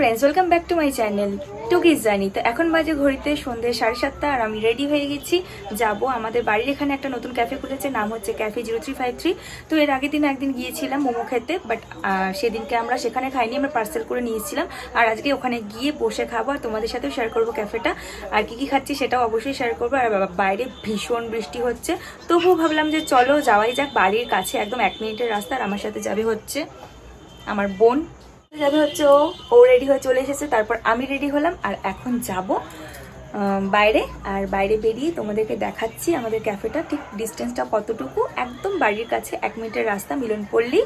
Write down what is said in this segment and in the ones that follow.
Friends welcome back to my channel two টুকিস জানি তো এখন বাজে ঘড়িতে সন্ধ্যে সাড়ে সাতটা আর আমি রেডি হয়ে গেছি, যাব আমাদের বাড়ির এখানে একটা নতুন ক্যাফে খুলেছে, নাম হচ্ছে cafe zero three five three তো এর আগের দিন একদিন গিয়েছিলাম মোমো খেতে বাট সেদিনকে আমরা সেখানে খাইনি, আমরা পার্সেল করে নিয়েছিলাম। আর আজকে ওখানে গিয়ে বসে খাব আর তোমাদের সাথেও শেয়ার করব ক্যাফেটা আর কী কী খাচ্ছি সেটাও অবশ্যই শেয়ার করব। আর বাইরে ভীষণ বৃষ্টি হচ্ছে। তবুও ভাবলাম যে চলো যাওয়াই যাক, বাড়ির কাছে একদম এক মিনিটের রাস্তা আর আমার সাথে যাবে হচ্ছে আমার বোন। যাবে হচ্ছে ও ও রেডি হয়ে চলে এসেছে। তারপর আমি রেডি হলাম আর এখন যাব বাইরে। আর বাইরে বেরিয়ে তোমাদেরকে দেখাচ্ছি আমাদের ক্যাফেটা ঠিক ডিস্টেন্সটা কতটুকু? একদম বাড়ির কাছে, এক মিনিটের রাস্তা, মিলনপল্লী,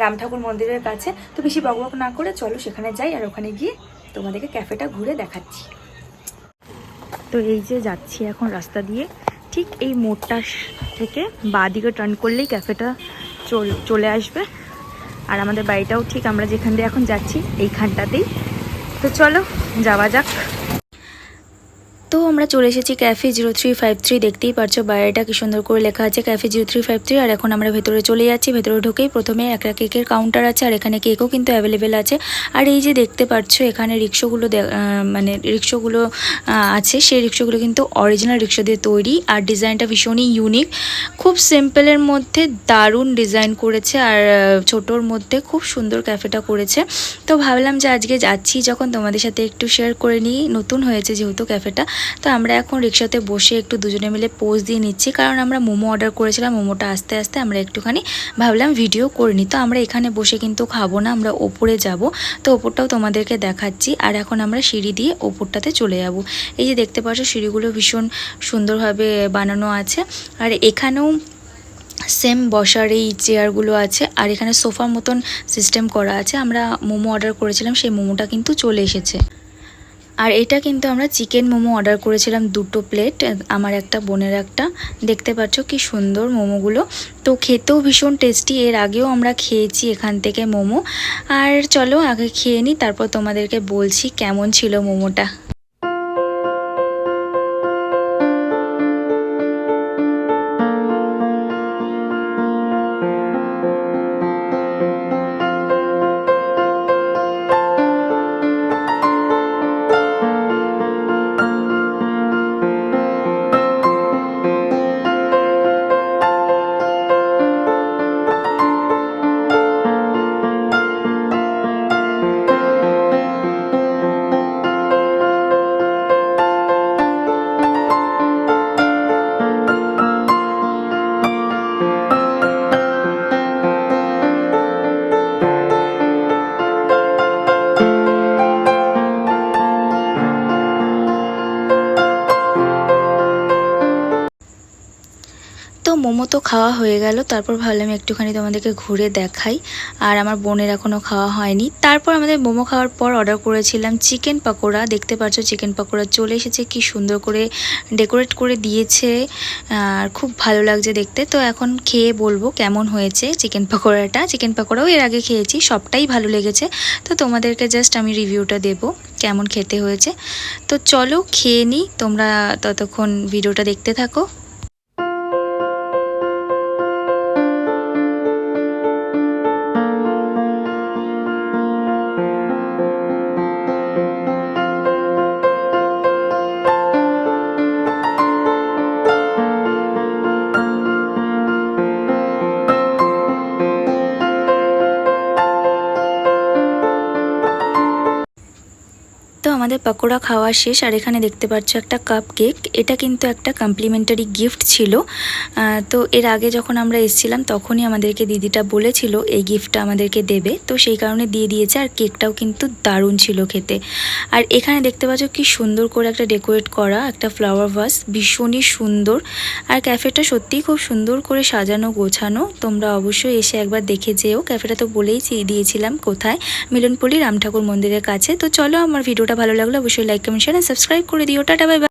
রাম ঠাকুর মন্দিরের কাছে। তো বেশি বকবক না করে চলো সেখানে যাই আর ওখানে গিয়ে তোমাদেরকে ক্যাফেটা ঘুরে দেখাচ্ছি। তো এই যে যাচ্ছি এখন রাস্তা দিয়ে, ঠিক এই মোড়টা থেকে বাঁ দিকে টার্ন করলেই ক্যাফেটা চলে আসবে। আর আমাদের বাড়িটাও ঠিক আমরা যেখান দিয়ে এখন যাচ্ছি এইখানটাতেই। তো চলো যাওয়া যাক। তো আমরা চলে এসেছি cafe zero three five three দেখতেই পারছ বাইরেটা কি সুন্দর করে লেখা আছে। Cafe zero three five three আর এখন আমরা ভেতরে চলে যাচ্ছি। ভেতরে ঢুকেই প্রথমে একটা কেকের কাউন্টার আছে, আর এখানে কেকও কিন্তু অ্যাভেলেবেল আছে। আর এই যে দেখতে পাচ্ছ এখানে রিক্সাগুলো মানে রিক্সাগুলো আছে। সেই রিক্সাগুলো কিন্তু অরিজিনাল রিক্সা দিয়ে তৈরি, আর ডিজাইনটা ভীষণই ইউনিক খুব সিম্পলের মধ্যে দারুণ ডিজাইন করেছে, আর ছোটোর মধ্যে খুব সুন্দর ক্যাফেটা করেছে। তো ভাবলাম যে আজকে যাচ্ছি, যখন তোমাদের সাথে একটু শেয়ার করে নিই। নতুন হয়েছে যেহেতু ক্যাফেটা তো আমরা এখন রিক্সাতে বসে একটু দুজনে মিলে পোজ দিয়ে নিচ্ছি। কারণ আমরা মোমো অর্ডার করেছিলাম, মোমোটা আস্তে আস্তে আমরা একটুখানি ভাবলাম ভিডিও করে নিই তো আমরা এখানে বসে কিন্তু খাব না, আমরা ওপরে যাব। তো ওপরটাও তোমাদেরকে দেখাচ্ছি। আর এখন আমরা সিঁড়ি দিয়ে ওপরটাতে চলে যাব। এই যে দেখতে পাচ্ছ, সিঁড়িগুলো ভীষণ সুন্দরভাবে বানানো আছে। আর এখানেও সেম বসার এই চেয়ারগুলো আছে। আর এখানে সোফার মতন সিস্টেম করা আছে। আমরা মোমো অর্ডার করেছিলাম, সেই মোমোটা কিন্তু চলে এসেছে। আর এটা কিন্তু আমরা চিকেন মোমো অর্ডার করেছিলাম দুটো প্লেট, আমার একটা, বোনের একটা। দেখতে পাচ্ছ কি সুন্দর মোমোগুলো। তো খেতেও ভীষণ টেস্টি এর আগেও আমরা খেয়েছি এখান থেকে মোমো। আর চলো আগে খেয়ে নিই তারপর তোমাদেরকে বলছি কেমন ছিল মোমোটা। মোমো তো খাওয়া হয়ে গেল। তারপর ভাবলাম একটুখানি তোমাদেরকে ঘুরে দেখাই। আর আমার বোনের এখনও খাওয়া হয়নি। তারপর আমাদের মোমো খাওয়ার পর অর্ডার করেছিলাম চিকেন পকোড়া। দেখতে পাচ্ছ চিকেন পকোড়া চলে এসেছে, কি সুন্দর করে ডেকোরেট করে দিয়েছে। আর খুব ভালো লাগছে দেখতে। তো এখন খেয়ে বলব কেমন হয়েছে চিকেন পকোড়াটা। চিকেন পকোড়াও এর আগে খেয়েছি, সবটাই ভালো লেগেছে। তো তোমাদেরকে জাস্ট আমি রিভিউটা দেবো, কেমন খেতে হয়েছে। তো চলো খেয়ে নিই, তোমরা ততক্ষণ ভিডিওটা দেখতে থাকো। আমাদের পকোড়া খাওয়া শেষ, আর এখানে দেখতে পাচ্ছ একটা কাপ কেক এটা কিন্তু একটা কমপ্লিমেন্টারি গিফট ছিল। তো এর আগে যখন আমরা এসেছিলাম, তখনই আমাদেরকে দিদিটা বলেছিল এই গিফটটা আমাদেরকে দেবে। তো সেই কারণে দিয়ে দিয়েছে, আর কেকটাও কিন্তু দারুণ ছিল খেতে। আর এখানে দেখতে পাচ্ছ কি সুন্দর করে একটা ডেকোরেট করা, একটা ফ্লাওয়ার ভাস ভীষণই সুন্দর। আর ক্যাফেটা সত্যিই খুব সুন্দর করে সাজানো, গোছানো। তোমরা অবশ্যই এসে একবার দেখে যেও। ক্যাফেটা তো বলেই দিয়েছিলাম কোথায়? মিলনপল্লী রাম ঠাকুর মন্দিরের কাছে। তো চলো আমার ভিডিওটা ভালো লাগল অবশ্যই লাইক কমেন্ট শেয়ার সাবস্ক্রাইব করে দিও। Tata bye